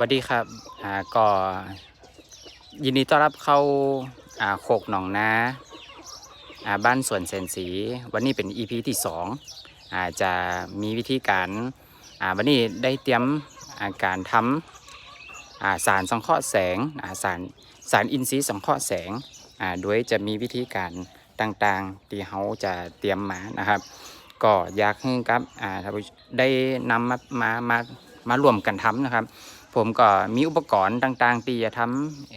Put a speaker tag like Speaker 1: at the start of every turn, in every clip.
Speaker 1: สวัสดีครับอ่าก็ยินดีต้อนรับเข้าอ่าโคกหนองนาอ่าบ้านสวนแสนสี วันนี้เป็น EP ที่2อ่าจะมีวิธีการอ่าวันนี้ได้เตรียมอาการทำอ่าสารสังเคราะห์แสงอ่าสารสารอินทรีย์สังเคราะห์แสงอ่าโดยจะมีวิธีการต่างๆ ที่เขาจะเตรียมมานะครับ ก็อยากให้ครับอ่าได้นำมามามามารวมกันทำนะครับ ผมก็มีอุปกรณ์ต่างๆ ที่จะท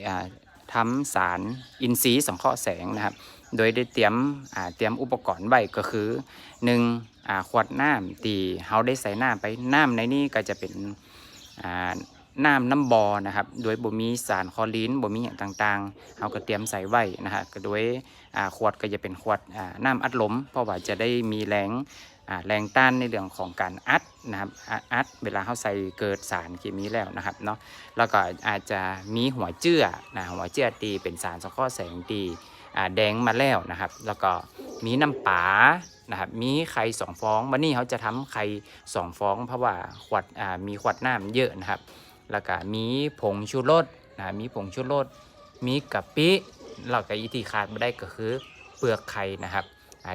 Speaker 1: ำทำสารอินทรีย์สังเคราะห์แสงนะครับ โดยได้เตรียมเตรียมอุปกรณ์ไว้ก็คือหนึ่งอ่าขวดน้ำที่เขาได้ใส่น้ำไปน้ำในนี้ก็จะเป็นน้ำน้ำบอนะครับ โดยบ่มีสารคลอรีนบ่มีอย่างต่างๆเขาก็เตรียมใส่ไว้นะครับก็โดยขวดก็จะเป็นขวดน้ำอัดลม เพราะว่าจะได้มีแรง แรงต้านในเรื่องของการอัดนะครับอัดเวลาเขาใส่เกิดสารเคมีแล้วนะครับเนาะแล้วก็อาจจะมีหัวเจื้อนะหัวเจื้อตีเป็นสารสังเคราะห์แสงตีแดงมาแล้วนะครับ แล้วก็มีน้ำปานะครับมีไข่สองฟองวันนี้เขาจะทำไข่สองฟอง เพราะว่าขวดมีขวดน้ำเยอะนะครับ แล้วก็มีผงชูรสนะมีผงชูรสมีกะปิแล้วก็อีที่ขาดไม่ได้ก็คือเปลือกไข่นะครับ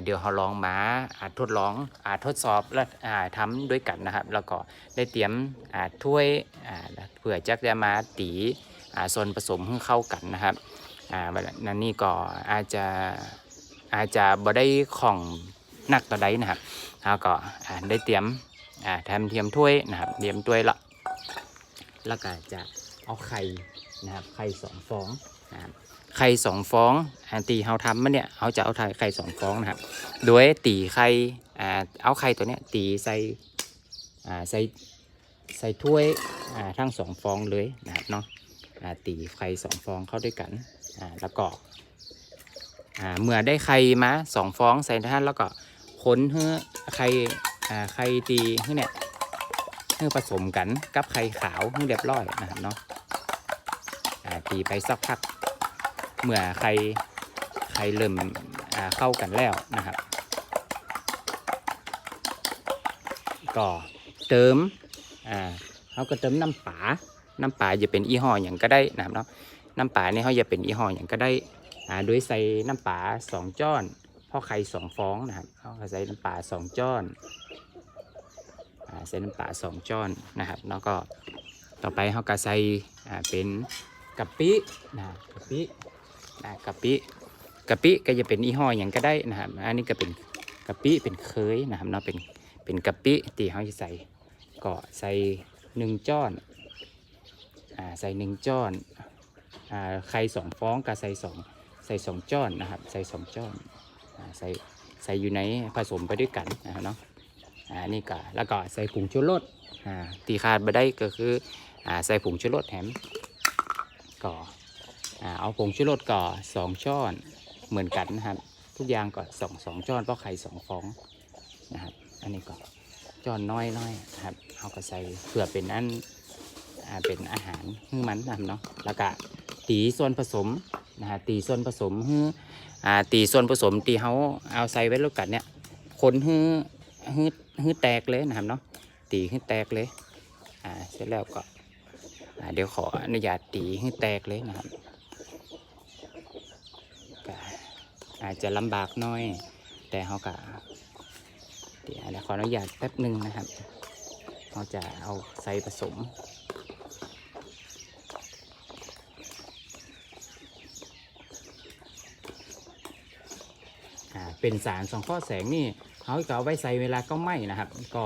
Speaker 1: เดี๋ยวเราลองมาอ่าทดลองอาทดสอบและอ่าทำด้วยกันนะครับ แล้วก็ได้เตรียมถ้วยเพื่อจะจะมาตีส่วนผสมให้เข้ากันนะครับนนั้นนี่ก็อาจจะอาจจะบ่ได้ของหนักต่อใดนะครับแล้วก็ได้เตรียมทำเทียมถ้วยนะครับเตรียมถ้วยละแล้วก็จะเอาไข่นะครับไข่สองฟองนะครับ ไข่สองฟองอันตีเฮาทำมันเนี่ยเขาจะเอาไข่สองฟองนะครับ โดยตีไข่อ่าเอาไข่ตัวเนี้ยตีใส่อ่าใส่ใส่ถ้วยอ่าทั้งสองฟองเลยนะครับเนาะอ่าตีไข่สองฟองเข้าด้วยกันอ่าแล้วก็อ่าเมื่อได้ไข่มาสองฟองใส่ท่านแล้วก็ค้นเพื่อไข่อ่าไข่ตีเพื่อเนี่ยเพื่อผสมกันกับไข่ขาวให้เรียบร้อยนะครับเนาะอ่าตีไปสักพัก เมื่อใครใครเริ่มเข้ากันแล้วนะครับ ก็เติมอ่าเขาก็เติมน้ำปลาน้ำปลาจะเป็นยี่ห้ออย่างก็ได้นะครับเนาะน้ำปลาเนี่ยเขาจะเป็นยี่ห้ออย่างก็ได้อ่าโดยใส่น้ำปลาสองจ้อนเพ่อไข่สองฟองนะครับเขาก็ใส่น้ำปลาสองจ้อนใส่น้ำปลาสองจ้อนนะครับ แล้วก็ต่อไปเขาก็ใส่อ่าเป็นกะปินะกะปิ กะปิกะปิก็จะเป็นยี่ห้ออย่างก็ได้นะครับ อันนี้ก็เป็นกะปิเป็นเคยนะครับเนาะเป็นเป็นกะปิที่เขาจะใส่ก็ใส่หนึ่งจ้อนอ่าใส่หนึ่งจ้อนอ่าไข่สองฟองก็ใส่สองใส่สองจ้อนนะครับ ใส่สองจ้อนอ่าใส่ใส่อยู่ในผสมไปด้วยกันนะครับเนาะอ่านี่ก็แล้วก็ใส่ผงชูรสอ่าตีขาดไปได้ก็คืออ่าใส่ผงชูรสแถมก็อ่า เอาผงชูรสก่อสองช้อนเหมือนกันนะครับ ทุกอย่างก็สองสองช้อนเพราะไข่สองฟองนะครับ อันนี้ก็ช้อนน้อยน้อยๆนะครับเอาก็ใส่เพื่อเป็นอันอเป็นอาหารให้มันนะครับเนาะแล้วก็ตีส่วนผสมนะฮะตีส่วนผสมให้อ่าตีส่วนผสมตีเขาเอาใส่ไว้ล้วกันเนี่ยคนให้ให้ให้แตกเลยนะครับเนาะตีให้แตกเลยอ่าเสร็จแล้วก็อ่าเดี๋ยวขออนุญาตตีให้แตกเลยนะครับ ก็ อาจจะลำบากน้อย แต่เขาก็เดี๋ยวขออนุญาตแป๊บหนึ่งนะครับเขาจะเอาใส่ผสมเป็นสารสังเคราะห์แสงนี่เขาก็เอาไว้ใส่เวลาก็ไหม้นะครับ ก็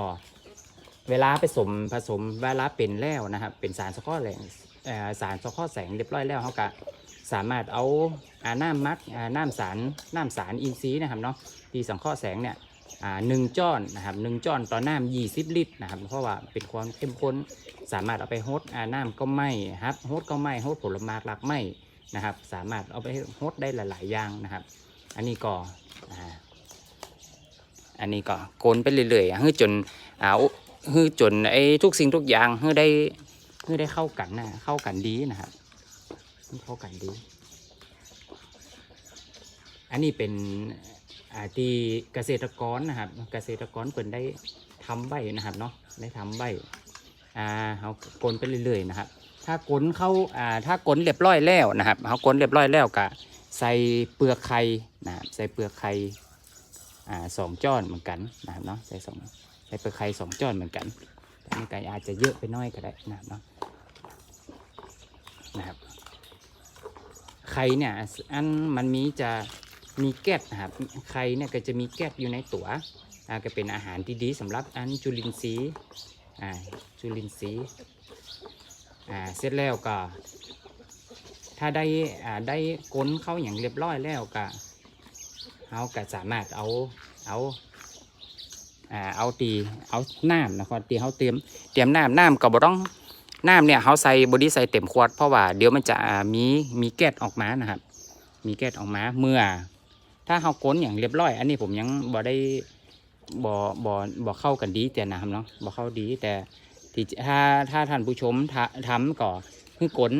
Speaker 1: เวลาผสมผสมเวลาเป็นแล้วนะครับ เป็นสารสังเคราะห์แสงสารสังเคราะห์แสงเรียบร้อยแล้วเขาก็ สามารถเอาอาน้ำมักอาน้ำสารน้ำสารอินทรีย์นะครับเนาะที่สังเคราะห์แสงเนี่ยหนึ่งจ้อนนะครับหนึ่งจ้อนต่อน้ำยี่สิบลิตรนะครับเพราะว่าเป็นความเข้มข้นสามารถเอาไปฮดอาน้ำก็ไม้ครับฮดก็ไม้ฮดผลไม้หลักไม้นะครับ สามารถเอาไปฮดได้หลาย ๆ อย่างนะครับ อันนี้ก็ออันนี้ก็โกนไปเรื่อยๆให้จนเอาให้จนไอ้ทุกสิ่งทุกอย่างให้ได้ให้ได้เข้ากันนะเข้ากันดีนะครับ ให้เข้ากันดี อันนี้เป็นที่เกษตรกรนะครับ เกษตรกรเปิ่นได้ทำใบนะครับเนาะได้ทำใบอ่าเขาโกนไปเรื่อยๆนะครับ ถ้ากลนเข้าอ่าถ้ากลนเรียบร้อยแล้วนะครับเขากลนเรียบร้อยแล้วก็ใส่เปลือกไข่นะครับใส่เปลือกไข่อ่าสองจ้อนเหมือนกันนะครับเนาะใส่สองใส่เปลือกไข่สองจ้อนเหมือนกันแต่นี่ไก่อาจจะเยอะไปน้อยก็ได้นะครับเนาะนะครับ ไข่เนี่ยอันมันมีจะมีแก๊สนะครับไข่เนี่ยก็จะมีแก๊สอยู่ในตัวอ่าก็เป็นอาหารที่ดีสำหรับอันจุลินทรีย์อ่าจุลินทรีย์อ่าเสร็จแล้วก็ ถ้าได้อ่าได้ก้นเข้าอย่างเรียบร้อยแล้วก็เราก็สามารถเอาเอาอ่าเอาตีเอาน้ำนะครับตีเขาเตรียมเตรียมน้ำน้ำก็บ่ต้อง น้ำเนี่ยเขาใส่บอดี้ใส่เต็มขวด เพราะว่าเดี๋ยวมันจะมีมีแก๊สออกมานะครับ มีแก๊สออกมาเมื่อ ถ้าเขาก้นอย่างเรียบร้อย อันนี้ผมยังบ่ได้บ่บ่บ่เข้ากันดีแต่นะครับเนาะบ่เข้าดีแต่ที่ถ้าถ้าท่านผู้ชมทะทำก็คือกลน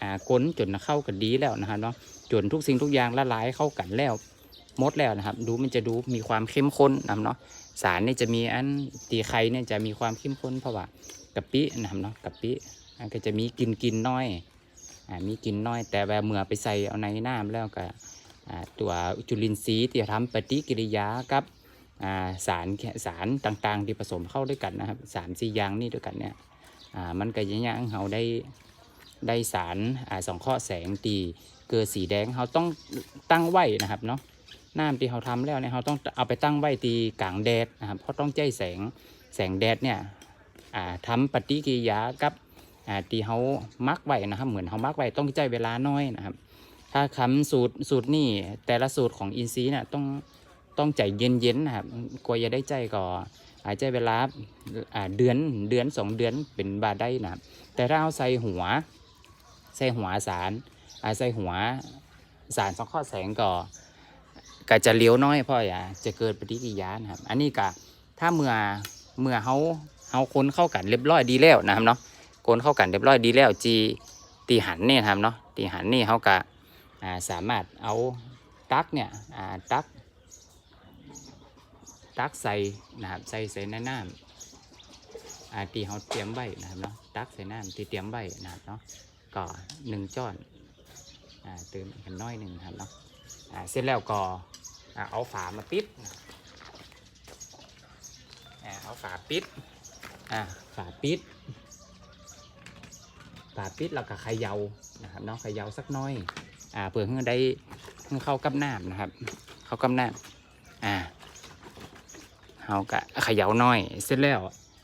Speaker 1: อ่ากลนจนเข้ากันดีแล้วนะครับเนาะจนทุกสิ่งทุกอย่างละลายเข้ากันแล้วมดแล้วนะครับ ดูมันจะดูมีความเข้มข้นนะเนาะ สารนี่จะมีอันตีไข่เนี่ยจะมีความเข้มข้นเพราะว่ากะปินะครับเนาะกะปิอันก็จะมีกลินกินน้อยอ่ามีกลินน้อย แต่แบบเมื่อไปใส่เอาในน้ำแล้วก็อ่าตัวจุลินทรีย์ที่ทำปฏิกิริยากับอ่าสารสารต่างๆ ที่ผสมเข้าด้วยกันนะครับสารสี่อย่างนี่ด้วยกันเนี่ยอ่ามันก็ยังยังเราได้ได้สารอ่าสองข้อแสงตีเกิดสีแดงเราต้องตั้งไว้นะครับเนาะ น้ำที่เราทำแล้วเนี่ยเราต้องเอาไปตั้งไว้ตีกลางแดดนะครับเพราะต้องใจแสงแสงแดดเนี่ยอ่าทำปฏิกิริยากับอ่าที่เขามักไว้นะครับ เหมือนเขามักไว้ต้องใจเวลาน้อยนะครับ ถ้าคำสูตรสูตรนี่แต่ละสูตรของอินซีเนี่ยต้องต้องใจเย็นๆนะครับกว่าจะได้ใจก็อาจจะเวลาเดือนเดือนสองเดือนเป็นบาได้นะครับ แต่ถ้าเอาใส่หัว ใส่หัวสารใส่หัวสารสองข้อแสงก็ ก็จะเลี้ยวน้อยพราะอย่าจะเกิดปฏิกิริยานะครับ อันนี้ก็ถ้าเมื่อเมื่อเขาเขาคนเข้ากันเรียบร้อยดีแล้วนะครับเนาะคนเข้ากันเรียบร้อยดีแล้วจีตีหันเนี่ยนะครับเนาะตีหันนี่เขาก็สามารถเอาตักเนี่ยตักตักใส่นะครับใส่ใส่น้ำอ่าที่เขาเตรียมไว้นะครับเนาะตักใส่น้ำที่เตรียมไว้นะครับเนาะก็หนึ่งจ้อนอ่าเติมอีกน้อยหนึ่งนะครับเนาะ เสร็จแล้วก็เอาฝามาปิดเอาฝาปิดฝาปิดฝาปิดแล้วก็เขย่านะครับเนาะเขย่าสักน้อยอ่าเพื่อให้ได้เข้ากับน้ำนะครับ เข้ากับน้ำอ่าเฮากะเขย่าน้อย เสร็จแล้ว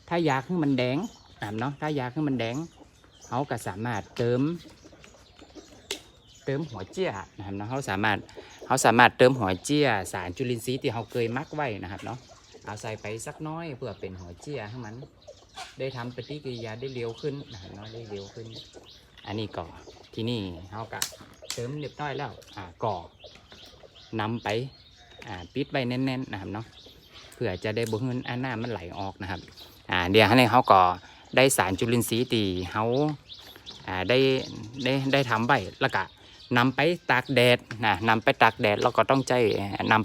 Speaker 1: ถ้ายาขึ้นมันแดงนะครับเนาะถ้ายาขึ้นมันแดงเฮาก็สามารถเติม เติมหัวเจี้ยนะครับเนาะเขาสามารถเขาสามารถเติมหัวเจี้ยสารจุลินทรีย์ที่เขาเคยมักไว้นะครับเนาะเอาใส่ไปสักน้อยเพื่อเป็นหัวเจี้ยให้มันได้ทำปฏิกิริยาได้เร็วขึ้นนะครับเนาะได้เร็วขึ้น อันนี้ก็ที่นี่เขาก็เติมเรียบร้อยแล้วอ่าก่อนำไปอ่าปิดไว้แน่นๆนะครับเนาะเพื่อจะได้บ่ให้อันหน้ำมันไหลออกนะครับอ่าเดี๋ยวให้เขาก็ได้สารจุลินทรีย์ตีเขาอ่าได้ได้ได้ทำใบล้วก็ นำไปตากแดดนะนำไปตากแดดเราก็ต้องใจนำ